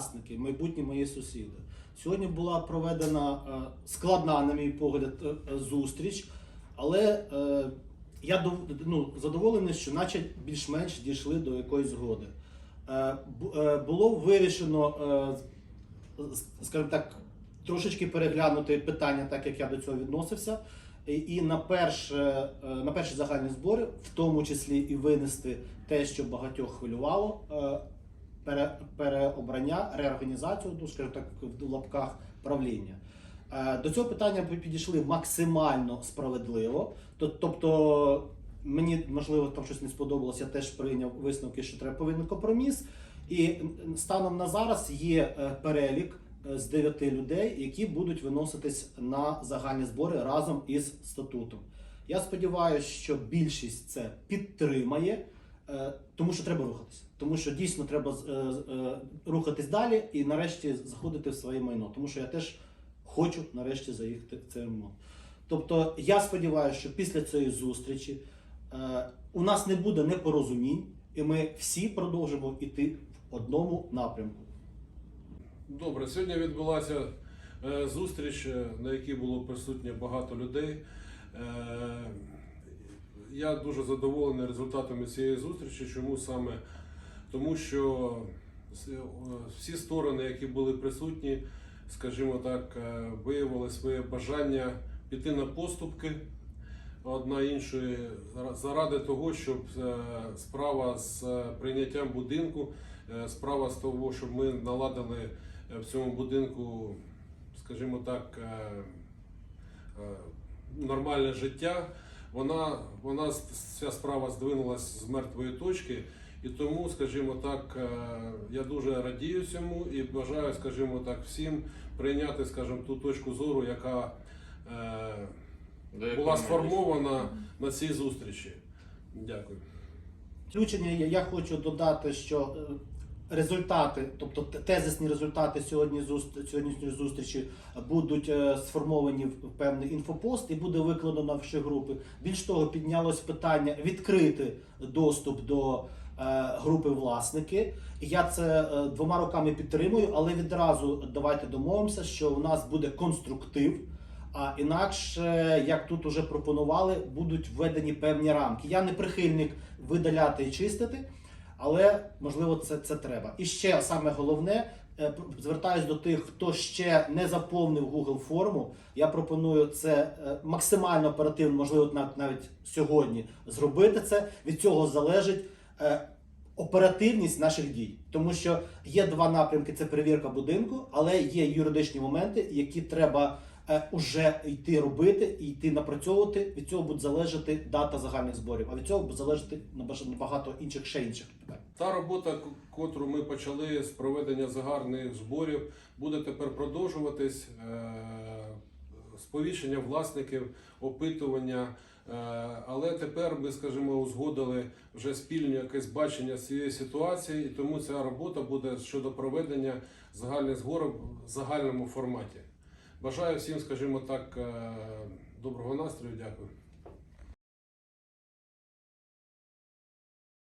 власники, майбутні мої сусіди. Сьогодні була проведена е, складна, на мій погляд, е, е, зустріч, але я ну, задоволений, що наче більш-менш дійшли до якоїсь згоди. Бу- Було вирішено, скажімо так, трошечки переглянути питання, так як я до цього відносився. І- на перше, на перші загальні збори, в тому числі і винести те, що багатьох хвилювало, пере, переобрання, реорганізацію, ну, скажімо так, в лапках правління. Е, До цього питання ми підійшли максимально справедливо. Тоб- Тобто, мені можливо там щось не сподобалося, я теж прийняв висновки, що треба повинен компроміс. І станом на зараз є е, перелік е, з дев'яти людей, які будуть виноситись на загальні збори разом із статутом. Я сподіваюся, що більшість це підтримає, тому що треба рухатися. Тому що дійсно треба е, е, рухатись далі і нарешті заходити в своє майно. Тому що я теж хочу нарешті заїхати в це майно. Тобто я сподіваюся, що після цієї зустрічі е, у нас не буде непорозумінь, і ми всі продовжимо йти в одному напрямку. Добре, сьогодні відбулася е, зустріч, е, на якій було присутнє багато людей. Е, я дуже задоволений результатами цієї зустрічі. Чому саме? Тому що е, всі сторони, які були присутні, скажімо так, е, виявили своє бажання піти на поступки одна іншої заради того, щоб е, справа з е, прийняттям будинку, е, справа з того, щоб ми наладили е, в цьому будинку, скажімо так, е, е, нормальне життя. Вона, вона ця справа здвинулася з мертвої точки. І тому, скажімо так, е, я дуже радію цьому і бажаю, скажімо так, всім прийняти, скажімо, ту точку зору, яка е, була сформована на цій зустрічі. Дякую. Включення я, я хочу додати, що е, результати, тобто тезисні результати сьогодні сьогоднішньої зустрічі будуть е, сформовані в певний інфопост і буде викладено в всі групи. Більш того, піднялось питання відкрити доступ до е, групи власники. Я це е, двома руками підтримую, але відразу давайте домовимося, що у нас буде конструктив. А інакше, як тут уже пропонували, будуть введені певні рамки. Я не прихильник видаляти і чистити, але можливо це, це треба. І ще саме головне, е, звертаюсь до тих, хто ще не заповнив Google форму. Я пропоную це е, максимально оперативно, можливо, нав- навіть сьогодні зробити це. Від цього залежить. е, Оперативність наших дій, тому що є два напрямки: це перевірка будинку, але є юридичні моменти, які треба уже йти робити і йти напрацьовувати. Від цього буде залежати дата загальних зборів, а від цього буде залежати набагато інших ще інших питань. Та робота, котру ми почали з проведення загарних зборів, буде тепер продовжуватись. Е, Сповіщення власників, опитування. Е, Але тепер ми, скажімо, узгодили вже спільне якесь бачення цієї ситуації, і тому ця робота буде щодо проведення загальних зборів в загальному форматі. Бажаю всім, скажімо так, е, доброго настрою. Дякую.